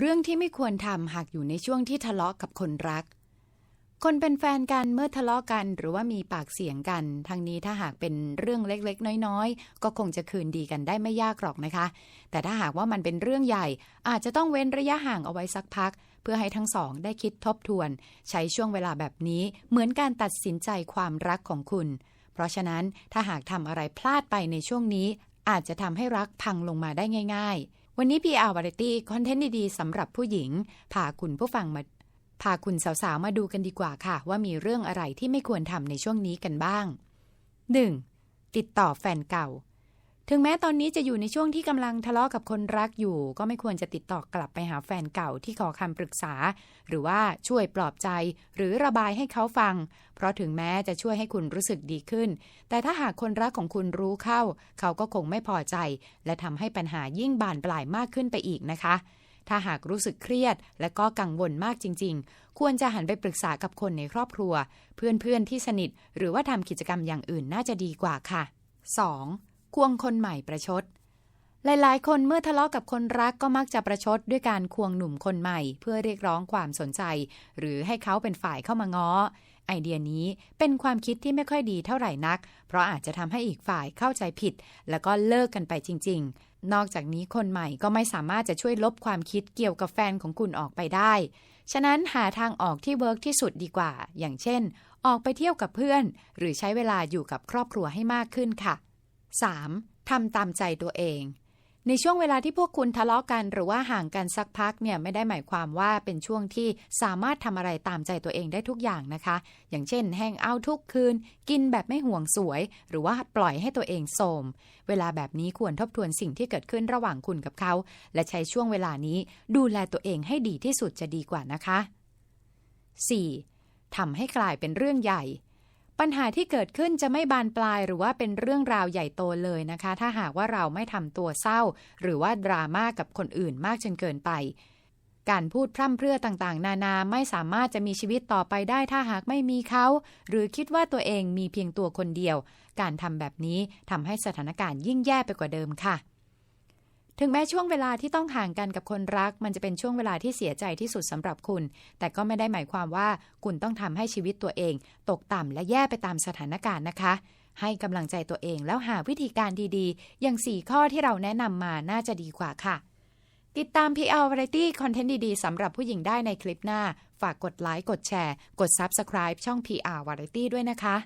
เรื่องที่ไม่ควรทำหากอยู่ในช่วงที่ทะเลาะกับคนรัก คนเป็นแฟนกันเมื่อทะเลาะกันหรือว่ามีปากเสียงกันทั้งนี้ถ้าหากเป็นเรื่องเล็กๆ น้อยๆ ก็คงจะคืนดีกันได้ไม่ยากหรอกนะคะ แต่ถ้าหากว่ามันเป็นเรื่องใหญ่ อาจจะต้องเว้นระยะห่างเอาไว้สักพัก เพื่อให้ทั้งสองได้คิดทบทวน ใช้ช่วงเวลาแบบนี้เหมือนการตัดสินใจความรักของคุณ เพราะฉะนั้นถ้าหากทำอะไรพลาดไปในช่วงนี้ อาจจะทำให้รักพังลงมาได้ง่าย ๆ วันนี้ PR Variety คอนเทนต์ดีๆสำหรับผู้หญิง พาคุณผู้ฟังมา พาคุณสาวๆ มาดูกันดีกว่าค่ะ ว่ามีเรื่องอะไรที่ไม่ควรทำในช่วงนี้กันบ้าง 1. ติดต่อแฟนเก่า ถึงแม้ตอนนี้จะอยู่ในช่วงที่กำลังทะเลาะกับคนรักอยู่ ก็ไม่ควรจะติดต่อกลับไปหาแฟนเก่าที่ขอคำปรึกษา หรือว่าช่วยปลอบใจ หรือระบายให้เขาฟัง เพราะถึงแม้จะช่วยให้คุณรู้สึกดีขึ้น แต่ถ้าหากคนรักของคุณรู้เข้า เขาก็คงไม่พอใจ และทำให้ปัญหายิ่งบานปลายมากขึ้นไปอีกนะคะ ถ้าหากรู้สึกเครียด และก็กังวลมากจริง ๆ ควรจะหันไปปรึกษากับคนในครอบครัว เพื่อนๆที่สนิท หรือว่าทำกิจกรรมอย่างอื่นน่าจะดีกว่าค่ะ 2. ควงคนใหม่ประชด หลายๆ คนเมื่อทะเลาะกับคนรักก็มักจะประชดด้วยการควงหนุ่มคนใหม่ เพื่อเรียกร้องความสนใจ หรือให้เขาเป็นฝ่ายเข้ามาง้อ ไอเดียนี้เป็นความคิดที่ไม่ค่อยดีเท่าไหร่นัก เพราะอาจจะทำให้อีกฝ่ายเข้าใจผิด แล้วก็เลิกกันไปจริง ๆ นอกจากนี้คนใหม่ก็ไม่สามารถจะช่วยลบความคิดเกี่ยวกับแฟนของคุณออกไปได้ ฉะนั้นหาทางออกที่เวิร์กที่สุดดีกว่า อย่างเช่น ออกไปเที่ยวกับเพื่อน หรือใช้เวลาอยู่กับครอบครัวให้มากขึ้นค่ะ 3. ทำตามใจตัวเอง ในช่วงเวลาที่พวกคุณทะเลาะกันหรือว่าห่างกันสักพักเนี่ยไม่ได้หมายความว่าเป็นช่วงที่สามารถทำอะไรตามใจตัวเองได้ทุกอย่างนะคะ อย่างเช่นแฮงเอาท์ทุกคืน กินแบบไม่ห่วงสวย หรือว่าปล่อยให้ตัวเองโสม เวลาแบบนี้ควรทบทวนสิ่งที่เกิดขึ้นระหว่างคุณกับเขา และใช้ช่วงเวลานี้ดูแลตัวเองให้ดีที่สุดจะดีกว่านะคะ 4. ทำให้กลายเป็นเรื่องใหญ่ ปัญหาที่เกิดขึ้นจะไม่บานปลายหรือว่าเป็นเรื่องราวใหญ่โตเลยนะคะ ถ้าหากว่าเราไม่ทำตัวเศร้า หรือว่าดราม่ากับคนอื่นมากจนเกินไป การพูดพร่ำเพรื่อต่างๆ นานาไม่สามารถจะมีชีวิตต่อไปได้ถ้าหากไม่มีเขา หรือคิดว่าตัวเองมีเพียงตัวคนเดียว การทำแบบนี้ทำให้สถานการณ์ยิ่งแย่ไปกว่าเดิมค่ะ ถึงแม้ช่วงเวลาที่ต้องห่างกันกับคนรัก มันจะเป็นช่วงเวลาที่เสียใจที่สุดสำหรับคุณ แต่ก็ไม่ได้หมายความว่าคุณต้องทำให้ชีวิตตัวเอง ตกต่ำและแย่ไปตามสถานการณ์นะคะ ให้กำลังใจตัวเองแล้วหาวิธีการดีๆ อย่าง 4 ข้อที่เราแนะนำมาน่าจะดีกว่าค่ะติดตาม PR Variety คอนเทนต์ดี ๆ สำหรับผู้หญิงได้ในคลิปหน้า ฝากกดไลค์ กดแชร์ กด Subscribe ช่อง PR Variety ด้วยนะคะ